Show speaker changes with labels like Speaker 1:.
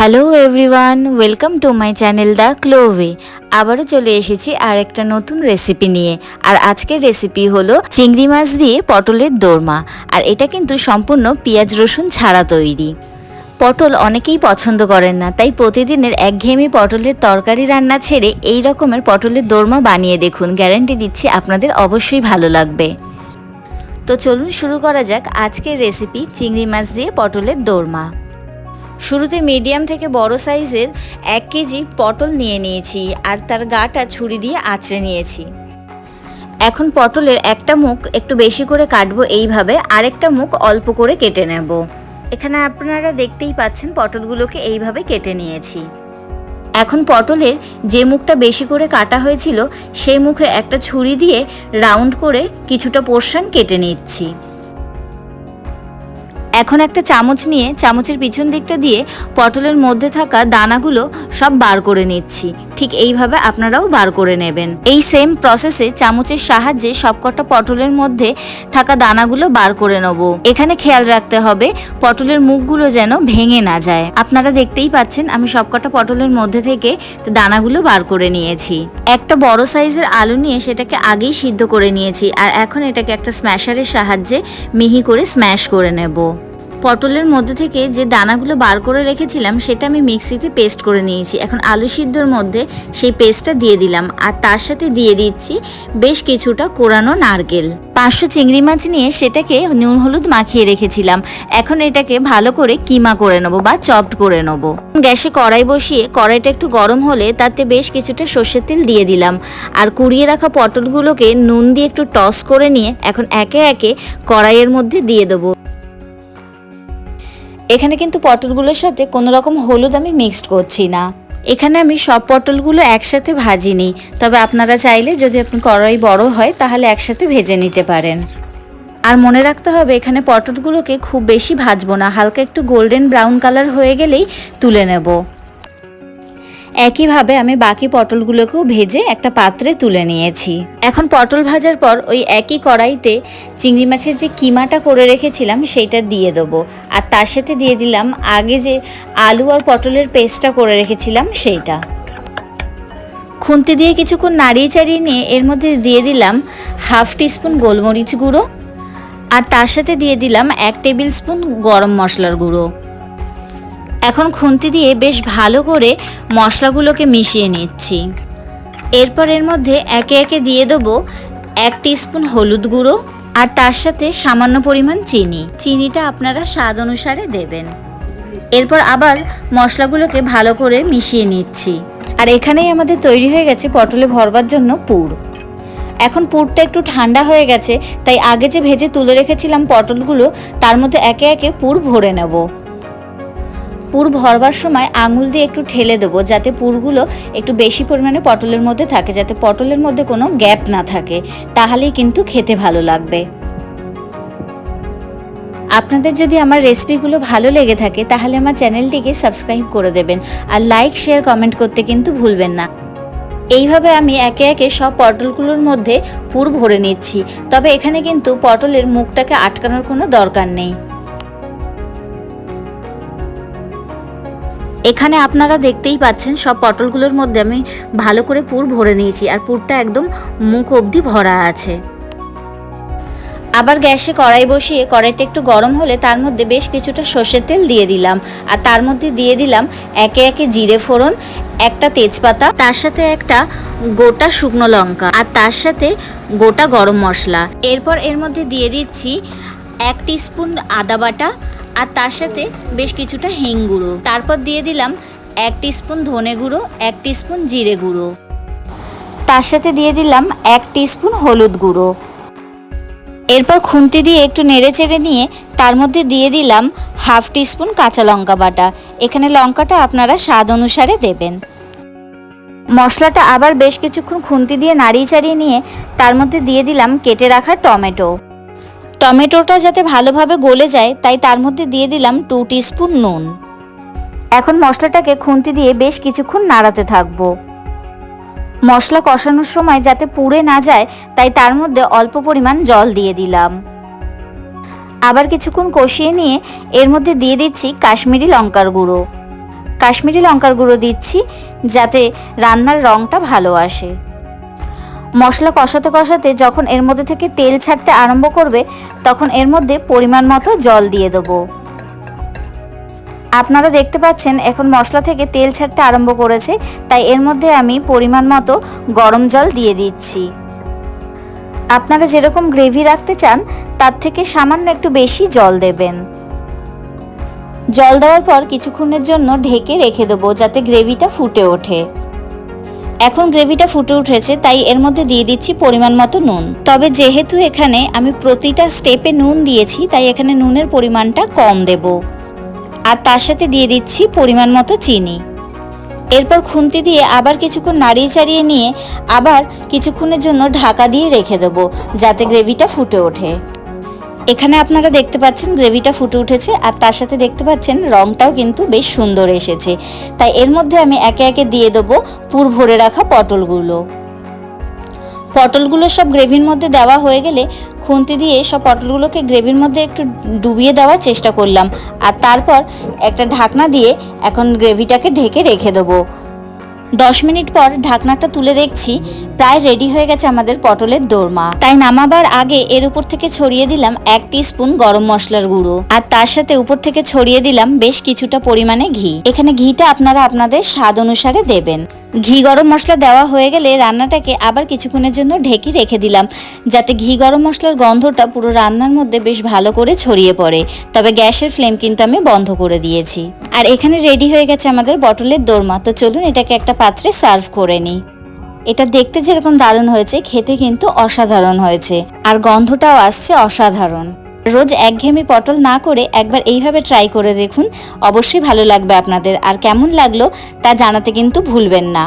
Speaker 1: Hello everyone welcome to my channel the ক্লোভে আবারও চলে এসেছি আর একটা নতুন রেসিপি নিয়ে। আর আজকের রেসিপি হলো চিংড়ি মাছ দিয়ে পটলের দোরমা। আর এটা কিন্তু সম্পূর্ণ পেঁয়াজ রসুন ছাড়া তৈরি। পটল অনেকেই পছন্দ করেন না, তাই প্রতিদিনের একঘেয়েমি পটলের তরকারি রান্না ছেড়ে এই রকমের পটলের দোরমা বানিয়ে দেখুন। গ্যারান্টি দিচ্ছি আপনাদের অবশ্যই ভালো লাগবে। তো চলুন শুরু করা যাক আজকের রেসিপি চিংড়ি মাছ দিয়ে পটলের দোরমা। শুরুতে মিডিয়াম থেকে বড় সাইজের এক কেজি পটল নিয়ে নিয়েছি আর তার গাটা ছুরি দিয়ে আঁচড়ে নিয়েছি। এখন পটলের একটা মুখ একটু বেশি করে কাটবো এইভাবে, আরেকটা মুখ অল্প করে কেটে নেব। এখানে আপনারা দেখতেই পাচ্ছেন পটলগুলোকে এইভাবে কেটে নিয়েছি। এখন পটলের যে মুখটা বেশি করে কাটা হয়েছিল, সেই মুখে একটা ছুরি দিয়ে রাউন্ড করে কিছুটা পোর্শন কেটে নিচ্ছি। এখন একটা চামচ নিয়ে চামচের পিছন দিকটা দিয়ে পটলের মধ্যে থাকা দানাগুলো সব বার করে নিচ্ছি। ঠিক এইভাবে আপনারাও বার করে নেবেন। এই সেম প্রসেসে চামচের সাহায্যে সবকটা পটলের মধ্যে থাকা দানাগুলো বার করে নেব। এখানে খেয়াল রাখতে হবে, পটলের মুখগুলো যেন ভেঙে না যায়। আপনারা দেখতেই পাচ্ছেন, আমি সবকটা পটলের মধ্যে থেকে দানাগুলো বার করে নিয়েছি। একটা বড় সাইজের আলু নিয়ে সেটাকে আগেই সিদ্ধ করে নিয়েছি, আর এখন এটাকে একটা স্ম্যাশারের সাহায্যে মিহি করে স্ম্যাশ করে নেব। পটলের মধ্যে থেকে যে দানাগুলো বার করে রেখেছিলাম, সেটা আমি মিক্সিতে পেস্ট করে নিয়েছি। এখন আলু সিদ্ধর মধ্যে সেই পেস্টটা দিয়ে দিলাম আর তার সাথে দিয়ে দিচ্ছি বেশ কিছুটা কোরানো নারকেল। পাঁচশো চিংড়ি মাছ নিয়ে সেটাকে নুন হলুদ মাখিয়ে রেখেছিলাম। এখন এটাকে ভালো করে কিমা করে নেব বা চপড করে নেব। গ্যাসে কড়াই বসিয়ে কড়াইটা একটু গরম হলে তাতে বেশ কিছুটা সর্ষের তেল দিয়ে দিলাম। আর কুড়িয়ে রাখা পটলগুলোকে নুন দিয়ে একটু টস করে নিয়ে এখন একে একে কড়াইয়ের মধ্যে দিয়ে দেবো। এখানে কিন্তু পটলগুলোর সাথে কোনো রকম হলুদ আমি মিক্সড করছি না। এখানে আমি সব পটলগুলো একসাথে ভাজিনি, তবে আপনারা চাইলে যদি আপনি কড়াই বড় হয় তাহলে একসাথে ভেজে নিতে পারেন। আর মনে রাখতে হবে, এখানে পটলগুলোকে খুব বেশি ভাজবো না, হালকা একটু গোল্ডেন ব্রাউন কালার হয়ে গেলেই তুলে নেব। একইভাবে আমি বাকি পটলগুলোকেও ভেজে একটা পাত্রে তুলে নিয়েছি। এখন পটল ভাজার পর ওই একই কড়াইতে চিংড়ি মাছের যে কিমাটা করে রেখেছিলাম সেইটা দিয়ে দেবো। আর তার সাথে দিয়ে দিলাম আগে যে আলু আর পটলের পেস্টটা করে রেখেছিলাম সেইটা। খুন্তি দিয়ে কিছুক্ষণ নাড়িয়ে চাড়িয়ে নিয়ে এর মধ্যে দিয়ে দিলাম হাফ টিস্পুন গোলমরিচ গুঁড়ো। আর তার সাথে দিয়ে দিলাম এক টেবিল স্পুন গরম মশলার গুঁড়ো। এখন খুন্তি দিয়ে বেশ ভালো করে মশলাগুলোকে মিশিয়ে নিচ্ছি। এরপর এর মধ্যে একে একে দিয়ে দেবো এক স্পুন হলুদ গুঁড়ো আর তার সাথে সামান্য পরিমাণ চিনি। চিনিটা আপনারা স্বাদ অনুসারে দেবেন। এরপর আবার মশলাগুলোকে ভালো করে মিশিয়ে নিচ্ছি। আর এখানেই আমাদের তৈরি হয়ে গেছে পটলে ভরবার জন্য পুর। এখন পুরটা একটু ঠান্ডা হয়ে গেছে, তাই আগে যে ভেজে তুলে রেখেছিলাম পটলগুলো, তার মধ্যে একে একে পুর ভরে নেব। পুর ভরবার সময় আঙুল দিয়ে একটু ঠেলে দেবো, যাতে পুরগুলো একটু বেশি পরিমাণে পটলের মধ্যে থাকে, যাতে পটলের মধ্যে কোনো গ্যাপ না থাকে। তাহলেই কিন্তু খেতে ভালো লাগবে। আপনাদের যদি আমার রেসিপিগুলো ভালো লেগে থাকে, তাহলে আমার চ্যানেলটিকে সাবস্ক্রাইব করে দেবেন। আর লাইক, শেয়ার, কমেন্ট করতে কিন্তু ভুলবেন না। এইভাবে আমি একে একে সব পটলগুলোর মধ্যে পুর ভরে নিচ্ছি। তবে এখানে কিন্তু পটলের মুখটাকে আটকানোর কোনো দরকার নেই। এখানে আপনারা দেখতেই পাচ্ছেন, সব পটলগুলোর মধ্যে আমি ভালো করে পুর ভরে নিয়েছি আর পুরটা একদম মুখ অবধি ভরা আছে। আবার গ্যাসে কড়াই বসিয়ে, কড়াইটা একটু গরম হলে তার মধ্যে বেশ কিছুটা সর্ষের তেল দিয়ে দিলাম। আর তার মধ্যে দিয়ে দিলাম একে একে জিরে ফোড়ন, একটা তেজপাতা, তার সাথে একটা গোটা শুকনো লঙ্কা, আর তার সাথে গোটা গরম মশলা। এরপর এর মধ্যে দিয়ে দিচ্ছি এক স্পুন আদা বাটা আর তার সাথে বেশ কিছুটা হিং গুঁড়ো। তারপর দিয়ে দিলাম এক স্পুন ধনে গুঁড়ো, এক স্পুন জিরে গুঁড়ো। তার সাথে দিয়ে দিলাম এক স্পুন হলুদ গুঁড়ো। এরপর খুন্তি দিয়ে একটু নেড়ে চেড়ে নিয়ে তার মধ্যে দিয়ে দিলাম হাফ স্পুন কাঁচা লঙ্কা বাটা। এখানে লঙ্কাটা আপনারা স্বাদ অনুসারে দেবেন। মশলাটা আবার বেশ কিছুক্ষণ খুন্তি দিয়ে নাড়িয়ে চাড়িয়ে নিয়ে তার মধ্যে দিয়ে দিলাম কেটে রাখা টমেটো। টমেটোটা যাতে ভালোভাবে গলে যায়, তাই তার মধ্যে দিয়ে দিলাম টু স্পুন নুন। এখন মশলাটাকে খুন্তি দিয়ে বেশ কিছুক্ষণ নাড়াতে থাকব। মশলা কষানোর সময় যাতে পুড়ে না যায়, তাই তার মধ্যে অল্প পরিমাণ জল দিয়ে দিলাম। আবার কিছুক্ষণ কষিয়ে নিয়ে এর মধ্যে দিয়ে দিচ্ছি কাশ্মীরি লঙ্কার গুঁড়ো। কাশ্মীরি লঙ্কার গুঁড়ো দিচ্ছি যাতে রান্নার রঙটা ভালো আসে। মশলা কষাতে কষাতে যখন এর মধ্যে থেকে তেল ছাড়তে আরম্ভ করবে, তখন এর মধ্যে পরিমাণ মতো জল দিয়ে দেবো। আপনারা দেখতে পাচ্ছেন, এখন মশলা থেকে তেল ছাড়তে আরম্ভ করেছে, তাই এর মধ্যে আমি পরিমাণ মতো গরম জল দিয়ে দিচ্ছি। আপনারা যেরকম গ্রেভি রাখতে চান, তার থেকে সামান্য একটু বেশি জল দেবেন। জল দেওয়ার পর কিছুক্ষণের জন্য ঢেকে রেখে দেবো, যাতে গ্রেভিটা ফুটে ওঠে। এখন গ্রেভিটা ফুটে উঠেছে, তাই এর মধ্যে দিয়ে দিচ্ছি পরিমাণ মতো নুন। তবে যেহেতু এখানে আমি প্রতিটা স্টেপে নুন দিয়েছি, তাই এখানে নুনের পরিমাণটা কম দেবো। আর তার সাথে দিয়ে দিচ্ছি পরিমাণ মতো চিনি। এরপর খুন্তি দিয়ে আবার কিছুক্ষণ নাড়িয়ে চাড়িয়ে নিয়ে আবার কিছুক্ষণের জন্য ঢাকা দিয়ে রেখে দেবো, যাতে গ্রেভিটা ফুটে ওঠে। এখানে আপনারা দেখতে পাচ্ছেন গ্রেভিটা ফুটে উঠেছে আর তার সাথে দেখতে পাচ্ছেন রংটাও কিন্তু বেশ সুন্দর এসেছে। তাই এর মধ্যে আমি একে একে দিয়ে দেবো পুর ভরে রাখা পটলগুলো। পটলগুলো সব গ্রেভির মধ্যে দেওয়া হয়ে গেলে খুন্তি দিয়ে সব পটলগুলোকে গ্রেভির মধ্যে একটু ডুবিয়ে দেওয়ার চেষ্টা করলাম। আর তারপর একটা ঢাকনা দিয়ে এখন গ্রেভিটাকে ঢেকে রেখে দেবো। দশ মিনিট পর ঢাকনাটা তুলে দেখছি, প্রায় রেডি হয়ে গেছে আমাদের পটলের দোরমা। তাই নামাবার আগে এর উপর থেকে ছড়িয়ে দিলাম এক স্পুন গরম মশলার গুঁড়ো। আর তার সাথে উপর থেকে ছড়িয়ে দিলাম বেশ কিছুটা পরিমাণে ঘি। এখানে ঘিটা আপনারা আপনাদের স্বাদ অনুসারে দেবেন। ঘি গরম মশলা দেওয়া হয়ে গেলে রান্নাটাকে আবার কিছুক্ষণের জন্য ঢেকে রেখে দিলাম, যাতে ঘি গরম মশলার গন্ধটা পুরো রান্নার মধ্যে বেশ ভালো করে ছড়িয়ে পড়ে। তবে গ্যাসের ফ্লেম কিন্তু আমি বন্ধ করে দিয়েছি। আর এখানে রেডি হয়ে গেছে আমাদের বটলের দোরমা। তো চলুন এটাকে একটা পাত্রে সার্ভ করে নিই। এটা দেখতে যেরকম দারুণ হয়েছে, খেতে কিন্তু অসাধারণ হয়েছে। আর গন্ধটাও আসছে অসাধারণ। রোজ একঘেয়েমি পটল না করে একবার এইভাবে ট্রাই করে দেখুন। অবশ্যই ভালো লাগবে আপনাদের। আর কেমন লাগল তা জানাতে কিন্তু ভুলবেন না।